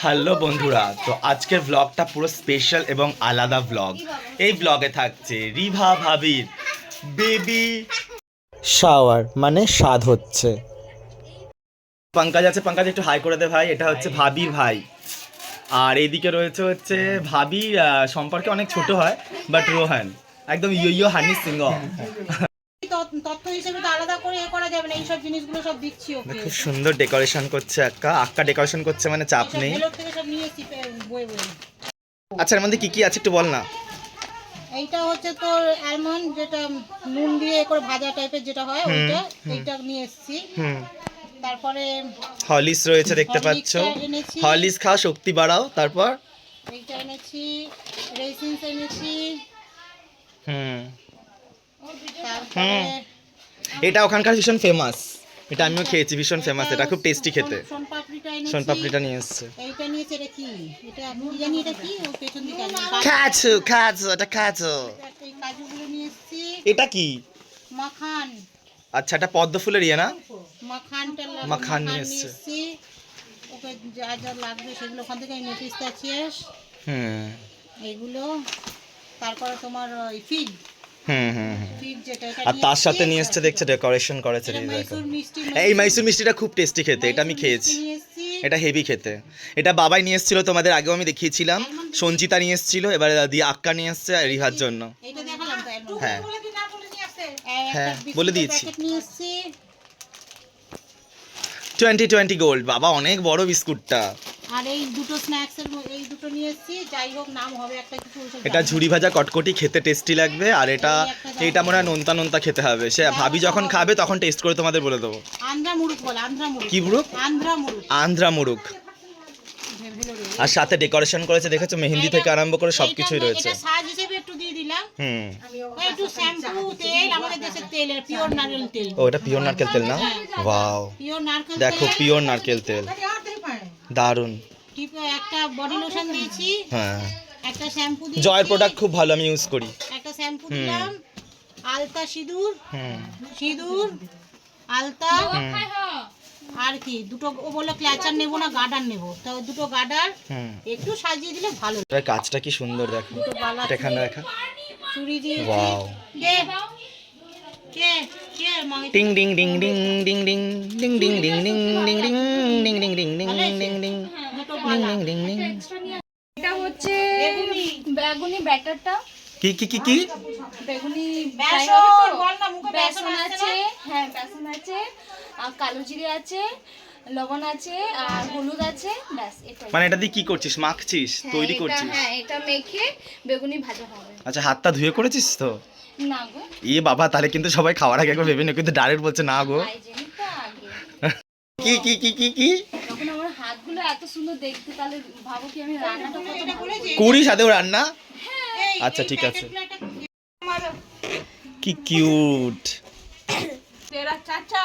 Hello বন্ধুরা তো আজকের ব্লগটা পুরো স্পেশাল এবং আলাদা ব্লগ এই ব্লগে থাকছে রিভা ভাবির বেবি শাওয়ার মানে স্বাদ হচ্ছে। পঙ্কাজ আছে পঙ্কাজ একটু হাই করে দে ভাই এটা হচ্ছে ভাবির ভাই। আর এইদিকে রয়েছে হচ্ছে ভাবির আহ, সম্পর্কে অনেক ছোট হয় বাট রোহান একদম ইয়ো ইয়ো হানি সিংহ। তথ্য- হিসেবে তো আলাদা করে এ করা যাবে না এইসব জিনিসগুলো সব দিচ্ছি ওকে। খুব সুন্দর ডেকোরেশন করছে আক্কা। আক্কা ডেকোরেশন করছে মানে চাপ নেই। ভেলোর থেকে সব নিয়ে এসছি পে- বয়ে বয়ে আচ্ছা এর মধ্যে কি কি আছে একটু বল না। এইটা হচ্ছে তোর অ্যালমন্ড যেটা নুন দিয়ে করে ভাজা টাইপের যেটা হয় ওইটা এইটা নিয়ে এসছি। হুম। তারপরে হলিস রয়েছে দেখতে পাচ্ছ। হলিস খাও শক্তি বাড়াও তারপর? এইটা এনেছি রেসিনস এনেছি। হুম। তারপরে এটা ওখানকার ভীষণ ফেমাস এটা আমিও খেয়েছি ভীষণ ফেমাস এটা খুব টেস্টি খেতে। সোনপাপড়িটা নিয়ে এসছে। খাচ্ছো খাচ্ছো এটা খাচ্ছো এটা কি? মাখান। আচ্ছা এটা পদ্ম ফুলের ইয়ে না? মাখান নিয়ে এসছে। যা হুম। এগুলো। তারপরে তোমার ওই ফিড হুম হুম আর তার সাথে নিয়ে এসছে দেখছে ডেকোরেশন করেছে এই মাইসুর এই মাইসুর মিষ্টিটা খুব টেস্টি খেতে এটা আমি খেয়েছি। এটা হেভি খেতে। এটা বাবাই নিয়ে এসেছিল তোমাদের আগেও আমি দেখিয়েছিলাম। সঞ্চিতা নিয়ে এসেছিল এবার দিয়ে আক্কা নিয়ে এসছে রিহার জন্য। হ্যাঁ। হ্যাঁ, বলে দিয়েছি। নিয়ে এসছি। টোয়েন্টি টোয়েন্টি গোল্ড বাবা অনেক বড় বিস্কুটটা। আর এই দুটো স্ন্যাক্স এর ম- এই দুটো নিয়ে এসছি। যাই হোক নাম হবে একটা কিছু এটা। ঝুড়ি ভাজা কটকটি খেতে টেস্টি লাগবে। আর এটা। এইটা মনে হয় নোনতা নোনতা খেতে হবে। সে ভাবি যখন খাবে তখন টেস্ট করে তোমাদের বলে দেবো। আন্ধ্রা মুরুক বলে আন্ধ্রা কি? আন্ধ্রা আন্ধ্রা আর সাথে ডেকোরেশন করেছে দেখেছ? মেহেন্দি থেকে আরম্ভ করে সব কিছুই রয়েছে। এটা সাজ হিসেবে একটু দিয়ে দিলাম। হুম। একটু শ্যাম্পু তেল আমাদের দেশের তেল পিওর নারকেল তেল। ও এটা পিওর নারকেল তেল না? ওয়াও পিওর নারকেল দেখো পিওর নারকেল তেল। দারুণ টিপ- একটা বডি লোশন দিয়েছি হ্যাঁ একটা শ্যাম্পু দিয়েছি জয়ের প্রোডাক্ট খুব ভালো আমি ইউজ করি একটা শ্যাম্পু দিলাম আলতা সিঁদুর সিঁদুর আলতা আর কি দুটো ও বলল ক্ল্যাচার নেব না গার্ডার নেব তো দুটো গার্ডার হুম একটু সাজিয়ে দিলে ভালো এটার কাজটা কি সুন্দর দেখো এখানে দেখা চুড়ি ওয়াও কে কে কে মাই টিং ডিং ডিং ডিং ডিং ডিং ডিং ডিং ডিং ডিং ডিং ডিং ডিং ডিং ডিং ডিং ডিং এটা হচ্ছে বেগুনি। বেগুনি ব্যাটারটা। কি কি কি কি? বেগুনি বেসন, ফ্রাই হবে তো? বল না, মুখে বেসন বেসন আসছে আছে হ্যাঁ বেসন আছে আর কালো জিরে আছে লবণ আছে আর হলুদ আছে ব্যাস এটাই। মানে এটা দিয়ে কি করছিস? মাখছিস? হ্যাঁ, তৈরি করছিস? হ্যাঁ এটা মেখে বেগুনি ভাজা হবে। আচ্ছা হাতটা ধুয়ে করেছিস তো? না গো। এ বাবা তাহলে কিন্তু সবাই খাওয়ার আগে একবার ভেবে নিও কিন্তু ডাইরেক্ট বলছে না গো। কি কি কি কি কি? আমার এত সুন্দর দেখতে তাহলে ভাবো কি আমি রান্নাটা কত ভালো করি। সাথেও রান্না? আচ্ছা ঠিক আছে। কি কিউট। তেরা চাচা।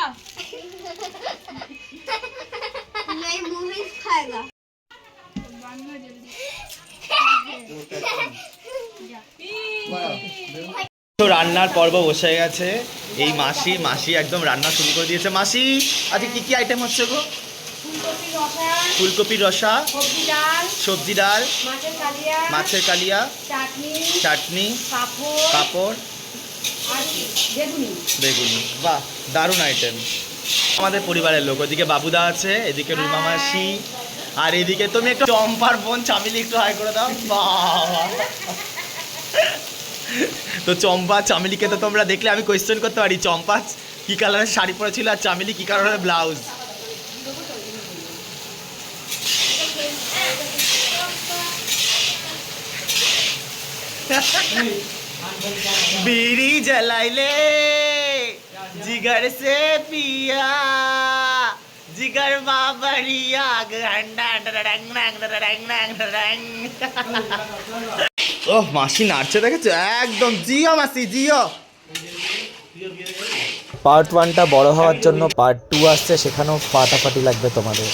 তো রান্নার পর্ব বসে গেছে। এই মাসি মাসি একদম রান্না শুরু করে দিয়েছে। মাসি আজকে কি কি আইটেম হচ্ছে গো? ফুলকপির রসা সবজি ডাল মাছের কালিয়া চাটনি পাঁপড় বেগুনি। বাহ দারুণ আইটেম আমাদের পরিবারের লোক ওদিকে বাবুদা আছে এদিকে রুমা মাসি আর এদিকে তুমি একটু চম্পার বোন চামিলি একটু হাই করে দাও। তো চম্পা চামিলিকে তো তোমরা দেখলে আমি কোয়েশ্চেন করতে পারি। চম্পা কি কালারের শাড়ি পরেছিল আর চামিলি কি কালারের ব্লাউজ बीड़ी जलाइले जिगर से पिया जिगर बाबरिया ও মাসি নাচছে দেখেছো একদম জিও মাসি জিও পার্ট ওয়ানটা বড় হওয়ার জন্য পার্ট টু আসছে সেখানেও ফাটাফাটি লাগবে তোমাদের